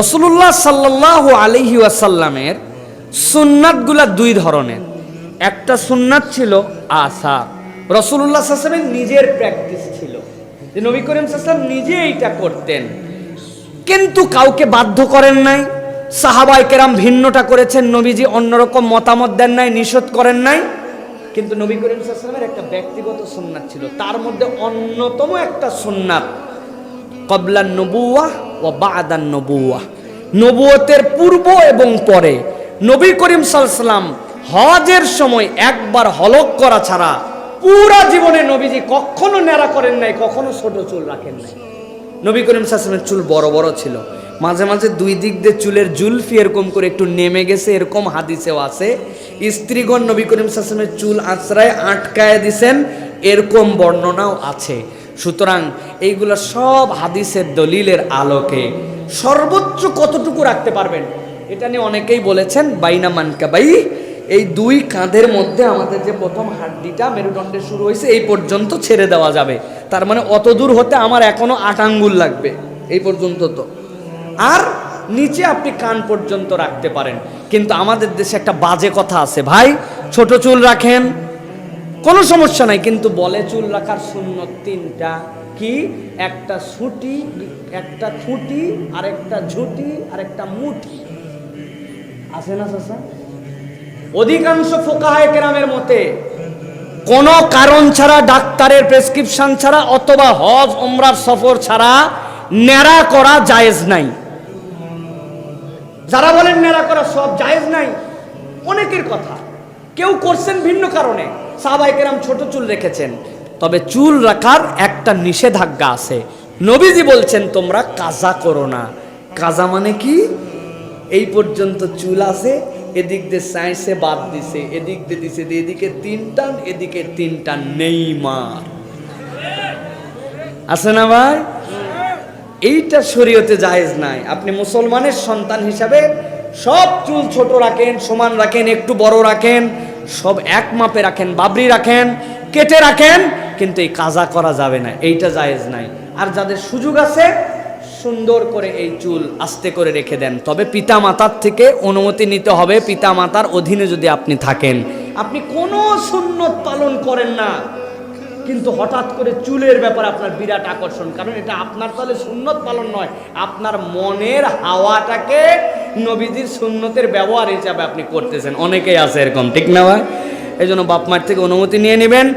রসুল্লাহ সাল্লাহ আলহি ওয়াসাল্লামের সুন্নাতগুলা দুই ধরনের। একটা সুন্নাত ছিল আসা রসুল্লাহ সাল্লামের নিজের প্র্যাকটিস ছিল যে নবী করিম সাল্লাম নিজে এইটা করতেন। কিন্তু কাউকে বাধ্য করেন নাই সাহাবাই কেরাম ভিন্নটা করেছেন, নবীজি অন্যরকম মতামত দেন নাই, নিষেধ করেন নাই। কিন্তু নবী করিম সাল্লামের একটা ব্যক্তিগত সুন্নাত ছিল। তার মধ্যে অন্যতম একটা সুন্নাত কবলান নবুয়া বাদান নবুয়া নবুয়তের পূর্ব এবং পরে নবী করিম সাল্লাম হজের সময় একবার হলক করা ছাড়া পুরা জীবনে নবীজি কখনো ন্যাড়া করেন নাই, কখনো ছোট চুল রাখেন নাই। নবী করিম সাল্লামের চুল বড় বড় ছিল। মাঝে মাঝে দুই দিক দিয়ে চুলের জুলফি এরকম করে একটু নেমে গেছে, এরকম হাদিসেও আছে। স্ত্রীগণ নবী করিম সাল্লামের চুল আঁচড়ায় আটকায় দিছেন, এরকম বর্ণনাও আছে। সুতরাং এইগুলো সব হাদিসের দলিলের আলোকে সর্বোচ্চ কতটুকু রাখতে পারবেন? এটা নিয়ে অনেকেই বলেছেন, বাইনা মানকাবাই এই দুই কাঁধের মধ্যে আমাদের যে প্রথম হাড্ডিটা মেরুদণ্ডে শুরু হয়েছে, এই পর্যন্ত ছেড়ে দেওয়া যাবে। তার মানে অত দূর হতে আমার এখনও আট আঙ্গুল লাগবে, এই পর্যন্ত তো। আর নিচে আপনি কান পর্যন্ত রাখতে পারেন। কিন্তু আমাদের দেশে একটা বাজে কথা আছে, ভাই, ছোট চুল রাখেন কোনো সমস্যা নাই, কিন্তু বলে চুল রাখার শূন্য তিনটা। কি? একটা ছুটি একটা খুঁটি আর একটা ঝুটি আর একটা মুঠি। আছে না চাচা? অধিকাংশ ফোকাহায় কেরামের মতে, কোনো কারণ ছাড়া ডাক্তারের প্রেসক্রিপশন ছাড়া অথবা হজ ওমরার সফর ছাড়া ন্যাড়া করা জায়েজ নাই। যারা বলেন ন্যাড়া করা সব জায়েজ নাই, অনেকের কথা। কেউ করছেন ভিন্ন কারণে। সাহাবাই কেরাম ছোট চুল রেখেছেন। তবে চুল রাখার একটা নিষেধাজ্ঞা আছে। নবীজি বলছেন, তোমরা কাজা করো না। কাজা মানে কি? এই পর্যন্ত চুল আছে, এদিক দিয়ে সাইন্সে বাদ দিছে, এদিক দিয়ে দিছে এদিকে তিন টান, এদিকে তিন টান নেইমার। আছে না ভাই? এইটা শরীয়তে জায়েজ নাই। আপনি মুসলমানের সন্তান হিসাবে সব চুল ছোট রাখেন, সমান রাখেন, একটু বড় রাখেন, সব এক মাপে রাখেন, বাবরি রাখেন, কেটে রাখেন, কিন্তু এই কাজা করা যাবে না, এইটা জায়েজ নাই। আর যাদের সুযোগ আছে, সুন্দর করে এই চুল আস্তে করে রেখে দেন। তবে পিতা মাতার থেকে অনুমতি নিতে হবে পিতা মাতার অধীনে যদি আপনি থাকেন। আপনি কোনো সুন্নত পালন করেন না, কিন্তু হঠাৎ করে চুলের ব্যাপারে আপনার বিরাট আকর্ষণ, কারণ এটা আপনার তাহলে সুন্নত পালন নয়, আপনার মনের হাওয়াটাকে নবীজির সুন্নতের ব্যবহার হিসাবে আপনি করতেছেন। অনেকেই আছে এরকম, ঠিক না ভাই? এই জন্য বাপ মার থেকে অনুমতি নিয়ে নেবেন।